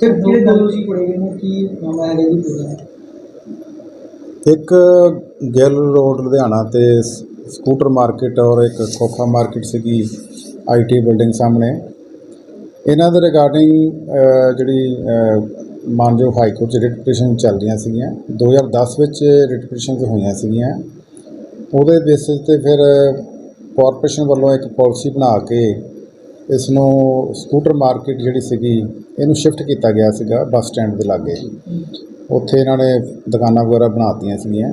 Sir ਜਿਹੜੇ ਦੋਸ਼ੀ ਫੜੇ ਗਏ ਨੇ? ਕੀ ਮਾਮਲਾ ਹੈ ਜੀ ਪੂਰਾ? ਇੱਕ ਗੈਲ ਰੋਡ ਲੁਧਿਆਣਾ ਤੇ ਸਕੂਟਰ ਮਾਰਕੀਟ ਔਰ ਇੱਕ ਖੋਖਾ ਮਾਰਕੀਟ ਸੀਗੀ ਆਈਟੀ ਬਿਲਡਿੰਗ ਸਾਹਮਣੇ। ਇਹਨਾਂ ਦੇ ਰਿਗਾਰਡਿੰਗ ਜਿਹੜੀ ਮਾਨਯੋਗ ਹਾਈ ਕੋਰਟ 'ਚ ਰਿਟ ਪਟੀਸ਼ਨ ਚੱਲ ਰਹੀਆਂ ਸੀਗੀਆਂ 2010 ਵਿੱਚ ਰਿਟ ਪਟੀਸ਼ਨਸ ਹੋਈਆਂ ਸੀਗੀਆਂ। ਉਹਦੇ ਬੇਸਿਸ ਤੇ ਫਿਰ ਕਾਰਪੋਰੇਸ਼ਨ ਵੱਲੋਂ ਇੱਕ ਪਾਲਿਸੀ ਬਣਾ ਕੇ ਇਸ ਨੂੰ ਸਕੂਟਰ ਮਾਰਕੀਟ ਜਿਹੜੀ ਸੀਗੀ ਇਹਨੂੰ ਸ਼ਿਫਟ ਕੀਤਾ ਗਿਆ ਸੀਗਾ ਬੱਸ ਸਟੈਂਡ ਦੇ ਲਾਗੇ। ਉੱਥੇ ਇਹਨਾਂ ਨੇ ਦੁਕਾਨਾਂ ਵਗੈਰਾ ਬਣਾਤੀਆਂ ਸੀਗੀਆਂ।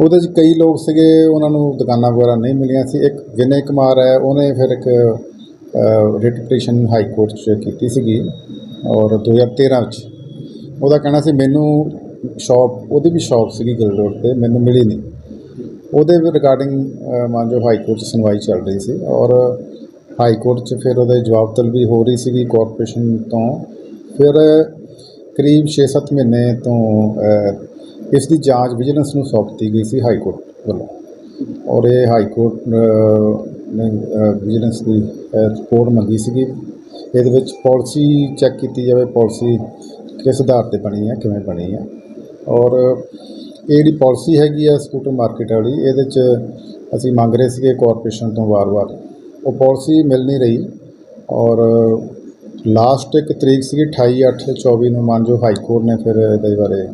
ਉਹਦੇ 'ਚ ਕਈ ਲੋਕ ਸੀਗੇ ਉਹਨਾਂ ਨੂੰ ਦੁਕਾਨਾਂ ਵਗੈਰਾ ਨਹੀਂ ਮਿਲੀਆਂ ਸੀ। ਇੱਕ ਵਿਨੈ ਕੁਮਾਰ ਹੈ ਉਹਨੇ ਫਿਰ ਇੱਕ ਰਿਟ ਪਟੀਸ਼ਨ ਹਾਈ ਕੋਰਟ 'ਚ ਕੀਤੀ ਸੀਗੀ। ਔਰ 2013 ਵਿੱਚ ਉਹਦਾ ਕਹਿਣਾ ਸੀ ਮੈਨੂੰ ਸ਼ਾਪ ਉਹਦੀ ਵੀ ਸ਼ਾਪ ਸੀਗੀ ਗਿੱਲ ਰੋਡ ਤੇ ਮੈਨੂੰ ਮਿਲੀ ਨਹੀਂ। ਉਹਦੇ ਰਿਗਾਰਡਿੰਗ ਮਾਨਜੋ ਹਾਈ ਕੋਰਟ 'ਚ ਸੁਣਵਾਈ ਚੱਲ ਰਹੀ ਸੀ। ਔਰ ਹਾਈ ਕੋਰਟ 'ਚ ਫਿਰ ਉਹਦੇ ਜਵਾਬ ਤਲਬੀ ਹੋ ਰਹੀ ਸੀਗੀ ਕਾਰਪੋਰੇਸ਼ਨ ਤੋਂ। ਫਿਰ, ਕਰੀਬ 6-7 ਮਹੀਨੇ ਤੋਂ ਇਸ ਦੀ ਜਾਂਚ ਵਿਜੀਲੈਂਸ ਨੂੰ ਸੌਂਪਤੀ ਗਈ ਸੀ ਹਾਈ ਕੋਰਟ ਵੱਲੋਂ। ਔਰ ਇਹ ਹਾਈ ਕੋਰਟ ਨੇ ਵਿਜੀਲੈਂਸ ਦੀ ਰਿਪੋਰਟ ਮੰਗੀ ਸੀਗੀ। ਇਹਦੇ ਵਿੱਚ ਪਾਲਿਸੀ ਚੈੱਕ ਕੀਤੀ ਜਾਵੇ, ਪਾਲਿਸੀ ਕਿਸ ਆਧਾਰ ਤੇ ਬਣੀ ਹੈ, ਕਿਵੇਂ ਬਣੀ ਹੈ। ਔਰ ਇਹ ਜਿਹੜੀ ਪਾਲਿਸੀ ਹੈਗੀ ਆ ਸਕੂਟਰ ਮਾਰਕੀਟ ਵਾਲੀ, ਇਹਦੇ 'ਚ ਅਸੀਂ ਮੰਗ ਰਹੇ ਸੀਗੇ ਕਾਰਪੋਰੇਸ਼ਨ ਤੋਂ ਵਾਰ-ਵਾਰ। ਉਹ ਪਾਲਿਸੀ ਮਿਲ ਨਹੀਂ ਰਹੀ ਔਰ ਲਾਸਟ ਇੱਕ ਤਰੀਕ ਸੀਗੀ 28/8/24 ਨੂੰ ਮਾਨਜੋ ਹਾਈ ਕੋਰਟ ਨੇ ਫਿਰ ਇਹਦੇ ਬਾਰੇ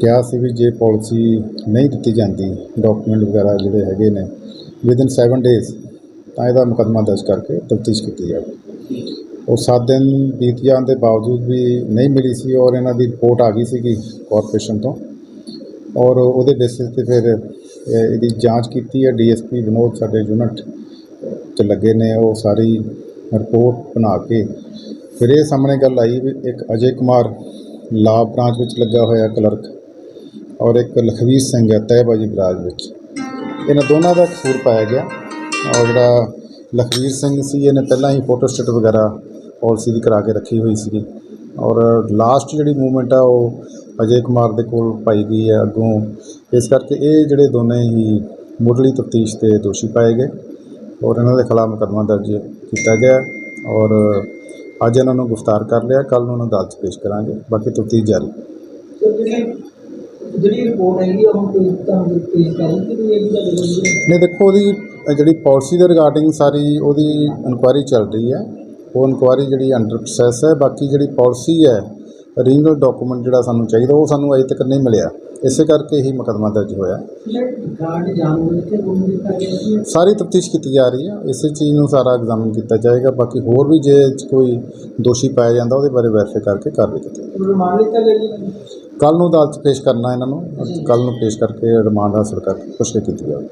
ਕਿਹਾ ਸੀ ਵੀ ਜੇ ਪਾਲਿਸੀ ਨਹੀਂ ਦਿੱਤੀ ਜਾਂਦੀ ਡਾਕੂਮੈਂਟ ਵਗੈਰਾ ਜਿਹੜੇ ਹੈਗੇ ਨੇ ਵਿਦਿਨ 7 ਡੇਜ਼ ਤਾਂ ਇਹਦਾ ਮੁਕੱਦਮਾ ਦਰਜ ਕਰਕੇ ਤਫਤੀਸ਼ ਕੀਤੀ ਜਾਵੇ। ਉਹ 7 ਦਿਨ ਬੀਤ ਜਾਣ ਦੇ ਬਾਵਜੂਦ ਵੀ ਨਹੀਂ ਮਿਲੀ ਸੀ ਔਰ ਇਹਨਾਂ ਦੀ ਰਿਪੋਰਟ ਆ ਗਈ ਸੀਗੀ ਕਾਰਪੋਰੇਸ਼ਨ ਤੋਂ ਔਰ ਉਹਦੇ ਬੇਸਿਸ ਤੇ ਫਿਰ ਇਹਦੀ ਜਾਂਚ ਕੀਤੀ ਹੈ ਡੀਐਸਪੀ ਵਿਨੋਦ ਸਾਡੇ ਯੂਨਿਟ ਚ ਲੱਗੇ ਨੇ, ਉਹ ਸਾਰੀ ਰਿਪੋਰਟ ਬਣਾ ਕੇ। ਫਿਰ ਇਹ ਸਾਹਮਣੇ ਗੱਲ ਆਈ ਵੀ ਇੱਕ ਅਜੇ ਕੁਮਾਰ ਲਾ ਬ੍ਰਾਂਚ ਵਿੱਚ ਲੱਗਾ ਹੋਇਆ ਕਲਰਕ ਔਰ ਇੱਕ ਲਖਵੀਰ ਸਿੰਘ ਹੈ, ਤਹਿਬਾਜੀ ਬਰਾਜ ਵਿੱਚ। ਇਹਨਾਂ ਦੋਨਾਂ ਦਾ ਕਸੂਰ ਪਾਇਆ ਗਿਆ ਔਰ ਜਿਹੜਾ ਲਖਵੀਰ ਸਿੰਘ ਸੀ, ਇਹਨੇ ਪਹਿਲਾਂ ਹੀ ਫੋਟੋ ਸਟੇਟ ਵਗੈਰਾ ਪਾਲਿਸੀ ਦੀ ਕਰਾ ਕੇ ਰੱਖੀ ਹੋਈ ਸੀਗੀ। ਔਰ ਲਾਸਟ ਜਿਹੜੀ ਮੂਵਮੈਂਟ ਆ, ਉਹ ਅਜੇ ਕੁਮਾਰ ਦੇ ਕੋਲ ਪਾਈ ਗਈ ਹੈ ਅੱਗੋਂ। ਇਸ ਕਰਕੇ ਇਹ ਜਿਹੜੇ ਦੋਨੇ ਹੀ ਮੁੱਢਲੀ ਤਫਤੀਸ਼ ਤੇ ਦੋਸ਼ੀ ਪਾਏ ਗਏ। ਔਰ ਇਹਨਾਂ ਦੇ ਖਿਲਾਫ ਮੁਕੱਦਮਾ ਦਰਜ ਕੀਤਾ ਗਿਆ ਔਰ ਅੱਜ ਇਹਨਾਂ ਨੂੰ ਗ੍ਰਿਫਤਾਰ ਕਰ ਲਿਆ ਕੱਲ ਨੂੰ ਉਹਨਾਂ ਅਦਾਲਤ 'ਚ ਪੇਸ਼ ਕਰਾਂਗੇ। ਬਾਕੀ ਤਫਤੀਸ਼ ਜਾਰੀ। ਜਿਹੜੀ ਜਿਹੜੀ ਰਿਪੋਰਟ ਹੈਗੀ ਆ, ਉਹ ਪੇਸ਼ ਤੁਹਾਨੂੰ ਪੇਸ਼ ਕਰ ਦਿੱਤੀ ਗਈ ਹੈ ਜੀ ਤੁਹਾਡੇ ਕੋਲ ਨੇ ਦੇਖੋ ਉਹਦੀ ਜਿਹੜੀ ਪਾਲਿਸੀ ਦੇ ਰਿਗਾਰਡਿੰਗ ਸਾਰੀ ਉਹਦੀ ਇਨਕੁਆਇਰੀ ਚੱਲ ਰਹੀ ਹੈ। ਉਹ ਇਨਕੁਆਇਰੀ ਜਿਹੜੀ ਅੰਡਰ ਪ੍ਰੋਸੈਸ ਹੈ। ਬਾਕੀ ਜਿਹੜੀ ਪਾਲਿਸੀ ਹੈ ਰੀਨਲ ਡਾਕੂਮੈਂਟ ਜਿਹੜਾ ਸਾਨੂੰ ਚਾਹੀਦਾ ਉਹ ਸਾਨੂੰ ਅਜੇ ਤੱਕ ਨਹੀਂ ਮਿਲਿਆ। ਇਸੇ ਕਰਕੇ ਹੀ ਮੁਕੱਦਮਾ ਦਰਜ ਹੋਇਆ। ਸਾਰੀ ਤਫਤੀਸ਼ ਕੀਤੀ ਜਾ ਰਹੀ ਹੈ ਇਸੇ ਚੀਜ਼ ਨੂੰ ਸਾਰਾ ਐਗਜ਼ਾਮਨ ਕੀਤਾ ਜਾਏਗਾ। ਬਾਕੀ ਹੋਰ ਵੀ ਜੇ 'ਚ ਕੋਈ ਦੋਸ਼ੀ ਪਾਇਆ ਜਾਂਦਾ, ਉਹਦੇ ਬਾਰੇ ਵੈਰੀਫਾਈ ਕਰਕੇ ਕਾਰਵਾਈ ਕੀਤੀ ਜਾਏਗੀ। ਰਿਮਾਂਡ ਕੱਲ ਨੂੰ ਅਦਾਲਤ 'ਚ ਪੇਸ਼ ਕਰਨਾ ਇਹਨਾਂ ਨੂੰ। ਕੱਲ ਨੂੰ ਪੇਸ਼ ਕਰਕੇ ਰਿਮਾਂਡ ਹਾਸਲ ਕਰਕੇ ਪੁੱਛਗਿੱਛ ਕੀਤੀ ਜਾਵੇਗੀ